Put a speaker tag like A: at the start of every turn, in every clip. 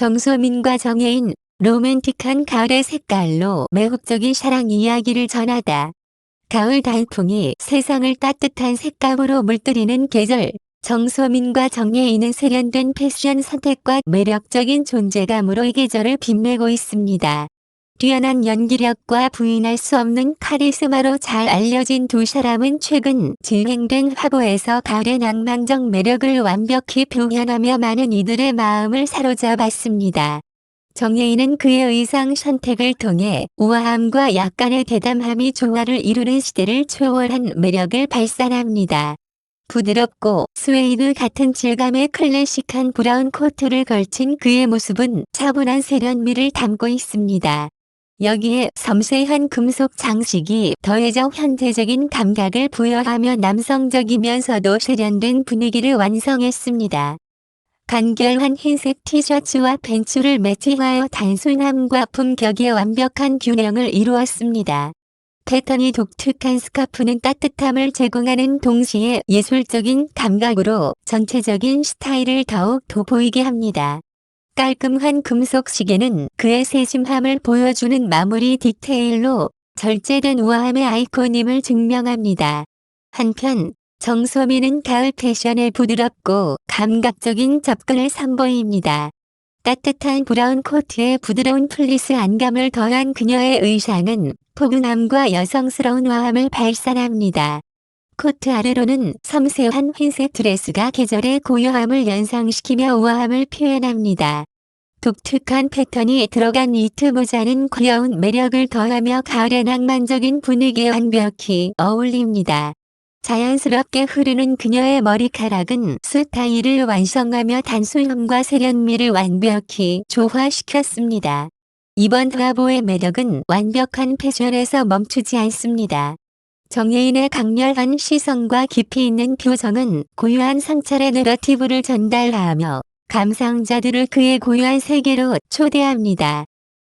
A: 정소민과 정혜인, 로맨틱한 가을의 색깔로 매혹적인 사랑 이야기를 전하다. 가을 단풍이 세상을 따뜻한 색감으로 물들이는 계절. 정소민과 정예인은 세련된 패션 선택과 매력적인 존재감으로 이 계절을 빛내고 있습니다. 뛰어난 연기력과 부인할 수 없는 카리스마로 잘 알려진 두 사람은 최근 진행된 화보에서 가을의 낭만적 매력을 완벽히 표현하며 많은 이들의 마음을 사로잡았습니다. 정예인은 그의 의상 선택을 통해 우아함과 약간의 대담함이 조화를 이루는 시대를 초월한 매력을 발산합니다. 부드럽고 스웨이드 같은 질감의 클래식한 브라운 코트를 걸친 그의 모습은 차분한 세련미를 담고 있습니다. 여기에 섬세한 금속 장식이 더해져 현대적인 감각을 부여하며 남성적이면서도 세련된 분위기를 완성했습니다. 간결한 흰색 티셔츠와 벤츠를 매치하여 단순함과 품격의 완벽한 균형을 이루었습니다. 패턴이 독특한 스카프는 따뜻함을 제공하는 동시에 예술적인 감각으로 전체적인 스타일을 더욱 돋보이게 합니다. 깔끔한 금속 시계는 그의 세심함을 보여주는 마무리 디테일로 절제된 우아함의 아이콘임을 증명합니다. 한편 정소민은 가을 패션에 부드럽고 감각적인 접근을 선보입니다. 따뜻한 브라운 코트에 부드러운 플리스 안감을 더한 그녀의 의상은 포근함과 여성스러운 와함을 발산합니다. 코트 아래로는 섬세한 흰색 드레스가 계절의 고요함을 연상시키며 우아함을 표현합니다. 독특한 패턴이 들어간 니트 모자는 귀여운 매력을 더하며 가을의 낭만적인 분위기에 완벽히 어울립니다. 자연스럽게 흐르는 그녀의 머리카락은 스타일을 완성하며 단순함과 세련미를 완벽히 조화시켰습니다. 이번 화보의 매력은 완벽한 패션에서 멈추지 않습니다. 정예인의 강렬한 시선과 깊이 있는 표정은 고유한 상찰의 내러티브를 전달하며 감상자들을 그의 고유한 세계로 초대합니다.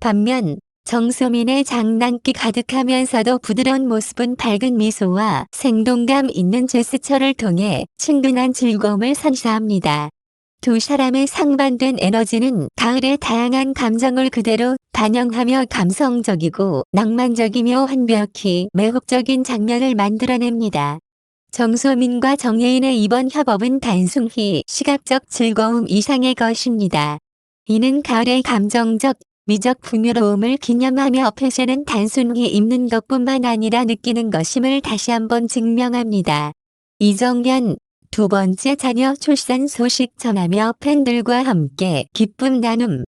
A: 반면 정소민의 장난기 가득하면서도 부드러운 모습은 밝은 미소와 생동감 있는 제스처를 통해 친근한 즐거움을 선사합니다. 두 사람의 상반된 에너지는 가을의 다양한 감정을 그대로 반영하며 감성적이고 낭만적이며 완벽히 매혹적인 장면을 만들어냅니다. 정소민과 정예인의 이번 협업은 단순히 시각적 즐거움 이상의 것입니다. 이는 가을의 감정적, 미적 풍요로움을 기념하며 패션은 단순히 입는 것뿐만 아니라 느끼는 것임을 다시 한번 증명합니다. 이정현 두 번째 자녀 출산 소식 전하며 팬들과 함께 기쁨 나눔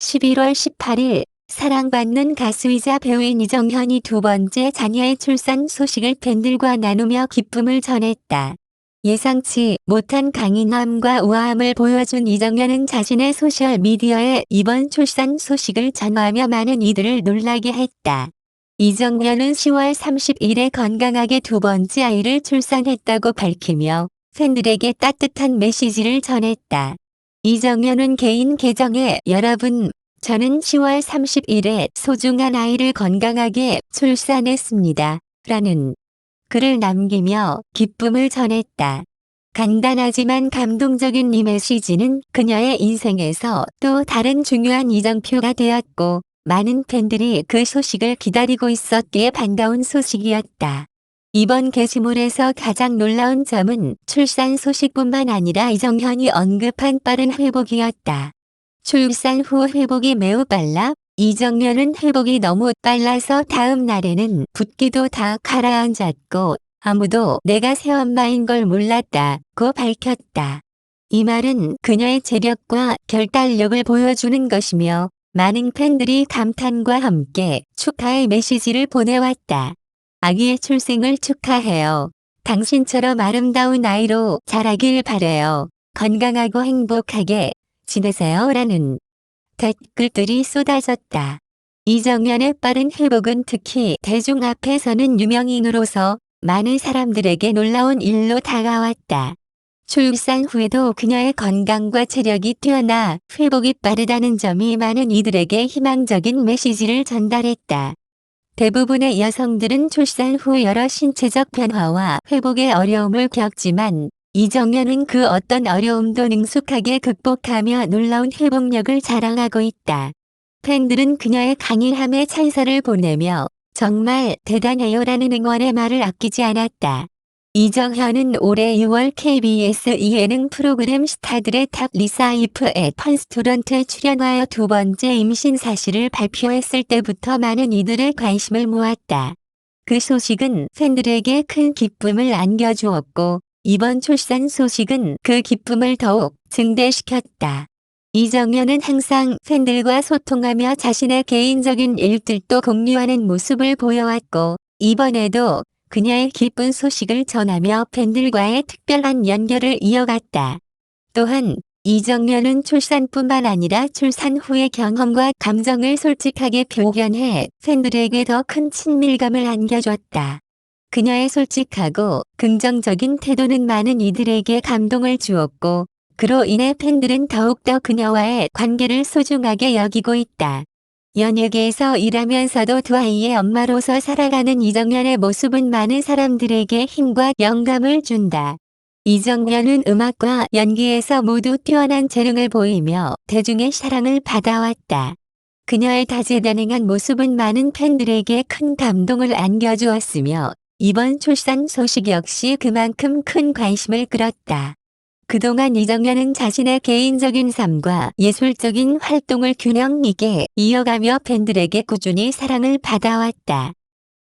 A: 11월 18일 사랑받는 가수이자 배우인 이정현이 두 번째 자녀의 출산 소식을 팬들과 나누며 기쁨을 전했다. 예상치 못한 강인함과 우아함을 보여준 이정현은 자신의 소셜미디어에 이번 출산 소식을 전하며 많은 이들을 놀라게 했다. 이정현은 10월 30일에 건강하게 두 번째 아이를 출산했다고 밝히며 팬들에게 따뜻한 메시지를 전했다. 이정현은 개인 계정에 여러분, 저는 10월 30일에 소중한 아이를 건강하게 출산했습니다. 라는 글을 남기며 기쁨을 전했다. 간단하지만 감동적인 이 메시지는 그녀의 인생에서 또 다른 중요한 이정표가 되었고 많은 팬들이 그 소식을 기다리고 있었기에 반가운 소식이었다. 이번 게시물에서 가장 놀라운 점은 출산 소식뿐만 아니라 이정현이 언급한 빠른 회복이었다. 출산 후 회복이 매우 빨라 이정현은 회복이 너무 빨라서 다음 날에는 붓기도 다 가라앉았고 아무도 내가 새엄마인 걸 몰랐다고 밝혔다. 이 말은 그녀의 재력과 결단력을 보여주는 것이며 많은 팬들이 감탄과 함께 축하의 메시지를 보내왔다. 아기의 출생을 축하해요. 당신처럼 아름다운 아이로 자라길 바래요. 건강하고 행복하게 지내세요. 라는 댓글들이 쏟아졌다. 이정현의 빠른 회복은 특히 대중 앞에서는 유명인으로서 많은 사람들에게 놀라운 일로 다가왔다. 출산 후에도 그녀의 건강과 체력이 뛰어나 회복이 빠르다는 점이 많은 이들에게 희망적인 메시지를 전달했다. 대부분의 여성들은 출산 후 여러 신체적 변화와 회복의 어려움을 겪지만 이정현은 그 어떤 어려움도 능숙하게 극복하며 놀라운 회복력을 자랑하고 있다. 팬들은 그녀의 강인함에 찬사를 보내며 정말 대단해요라는 응원의 말을 아끼지 않았다. 이정현은 올해 6월 KBS 예능 프로그램 스타들의 탑 리사이프의 펀스토런트에 출연하여 두 번째 임신 사실을 발표했을 때부터 많은 이들의 관심을 모았다. 그 소식은 팬들에게 큰 기쁨을 안겨주었고 이번 출산 소식은 그 기쁨을 더욱 증대시켰다. 이정현은 항상 팬들과 소통하며 자신의 개인적인 일들도 공유하는 모습을 보여왔고 이번에도 그녀의 기쁜 소식을 전하며 팬들과의 특별한 연결을 이어갔다. 또한 이정현은 출산뿐만 아니라 출산 후의 경험과 감정을 솔직하게 표현해 팬들에게 더 큰 친밀감을 안겨줬다. 그녀의 솔직하고 긍정적인 태도는 많은 이들에게 감동을 주었고 그로 인해 팬들은 더욱더 그녀와의 관계를 소중하게 여기고 있다. 연예계에서 일하면서도 두 아이의 엄마로서 살아가는 이정현의 모습은 많은 사람들에게 힘과 영감을 준다. 이정현은 음악과 연기에서 모두 뛰어난 재능을 보이며 대중의 사랑을 받아왔다. 그녀의 다재다능한 모습은 많은 팬들에게 큰 감동을 안겨주었으며 이번 출산 소식 역시 그만큼 큰 관심을 끌었다. 그동안 이정현은 자신의 개인적인 삶과 예술적인 활동을 균형 있게 이어가며 팬들에게 꾸준히 사랑을 받아왔다.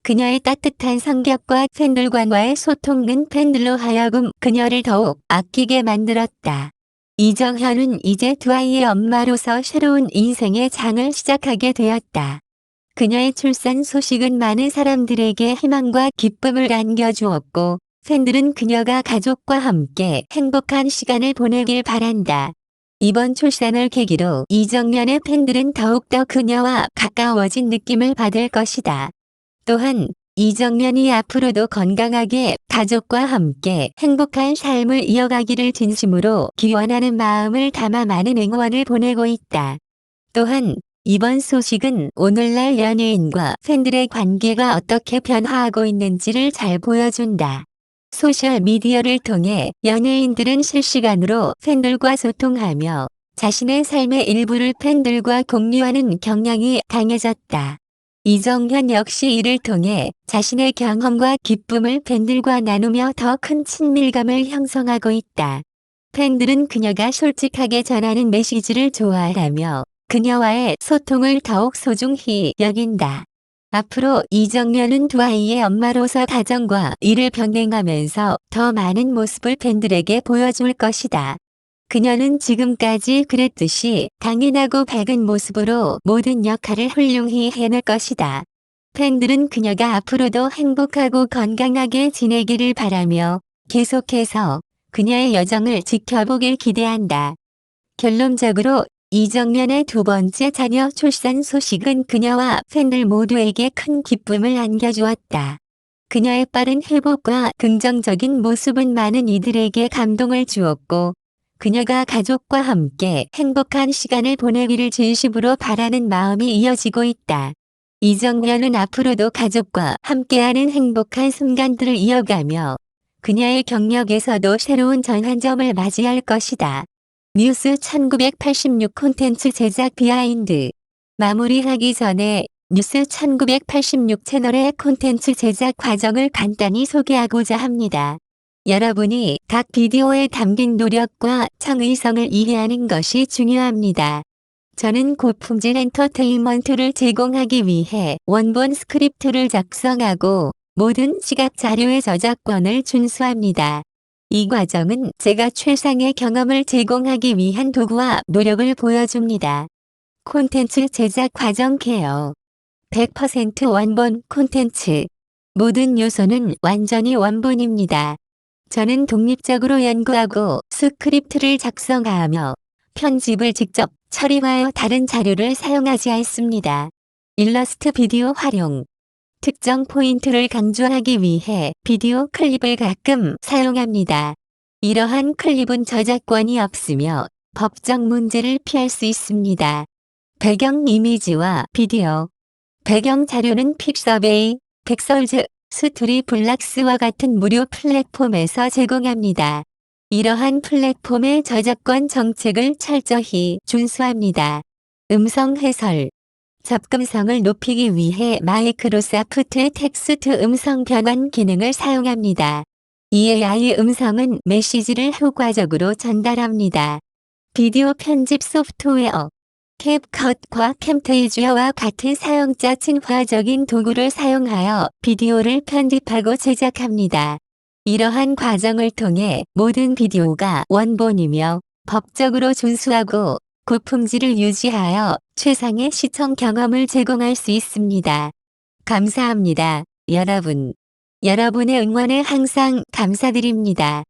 A: 그녀의 따뜻한 성격과 팬들과의 소통은 팬들로 하여금 그녀를 더욱 아끼게 만들었다. 이정현은 이제 두 아이의 엄마로서 새로운 인생의 장을 시작하게 되었다. 그녀의 출산 소식은 많은 사람들에게 희망과 기쁨을 안겨주었고 팬들은 그녀가 가족과 함께 행복한 시간을 보내길 바란다. 이번 출산을 계기로 이정면의 팬들은 더욱더 그녀와 가까워진 느낌을 받을 것이다. 또한 이정면이 앞으로도 건강하게 가족과 함께 행복한 삶을 이어가기를 진심으로 기원하는 마음을 담아 많은 응원을 보내고 있다. 또한 이번 소식은 오늘날 연예인과 팬들의 관계가 어떻게 변화하고 있는지를 잘 보여준다. 소셜 미디어를 통해 연예인들은 실시간으로 팬들과 소통하며 자신의 삶의 일부를 팬들과 공유하는 경향이 강해졌다. 이정현 역시 이를 통해 자신의 경험과 기쁨을 팬들과 나누며 더 큰 친밀감을 형성하고 있다. 팬들은 그녀가 솔직하게 전하는 메시지를 좋아하며 그녀와의 소통을 더욱 소중히 여긴다. 앞으로 이정면은 두 아이의 엄마로서 가정과 일을 병행하면서 더 많은 모습을 팬들에게 보여줄 것이다. 그녀는 지금까지 그랬듯이 강인하고 밝은 모습으로 모든 역할을 훌륭히 해낼 것이다. 팬들은 그녀가 앞으로도 행복하고 건강하게 지내기를 바라며 계속해서 그녀의 여정을 지켜보길 기대한다. 결론적으로 이정면의 두 번째 자녀 출산 소식은 그녀와 팬들 모두에게 큰 기쁨을 안겨주었다. 그녀의 빠른 회복과 긍정적인 모습은 많은 이들에게 감동을 주었고 그녀가 가족과 함께 행복한 시간을 보내기를 진심으로 바라는 마음이 이어지고 있다. 이정면은 앞으로도 가족과 함께하는 행복한 순간들을 이어가며 그녀의 경력에서도 새로운 전환점을 맞이할 것이다. 뉴스 1986 콘텐츠 제작 비하인드 마무리하기 전에 뉴스 1986 채널의 콘텐츠 제작 과정을 간단히 소개하고자 합니다. 여러분이 각 비디오에 담긴 노력과 창의성을 이해하는 것이 중요합니다. 저는 고품질 엔터테인먼트를 제공하기 위해 원본 스크립트를 작성하고 모든 시각 자료의 저작권을 준수합니다. 이 과정은 제가 최상의 경험을 제공하기 위한 도구와 노력을 보여줍니다. 콘텐츠 제작 과정 케어 100% 원본 콘텐츠 모든 요소는 완전히 원본입니다. 저는 독립적으로 연구하고 스크립트를 작성하며 편집을 직접 처리하여 다른 자료를 사용하지 않습니다. 일러스트 비디오 활용 특정 포인트를 강조하기 위해 비디오 클립을 가끔 사용합니다. 이러한 클립은 저작권이 없으며 법적 문제를 피할 수 있습니다. 배경 이미지와 비디오 배경 자료는 픽서베이, 텍솔즈, 스토리 블락스와 같은 무료 플랫폼에서 제공합니다. 이러한 플랫폼의 저작권 정책을 철저히 준수합니다. 음성 해설 접근성을 높이기 위해 마이크로소프트의 텍스트 음성 변환 기능을 사용합니다. 이 AI 음성은 메시지를 효과적으로 전달합니다. 비디오 편집 소프트웨어 캡컷과 캠테이지어와 같은 사용자 친화적인 도구를 사용하여 비디오를 편집하고 제작합니다. 이러한 과정을 통해 모든 비디오가 원본이며 법적으로 준수하고 고품질을 유지하여 최상의 시청 경험을 제공할 수 있습니다. 감사합니다, 여러분. 여러분의 응원에 항상 감사드립니다.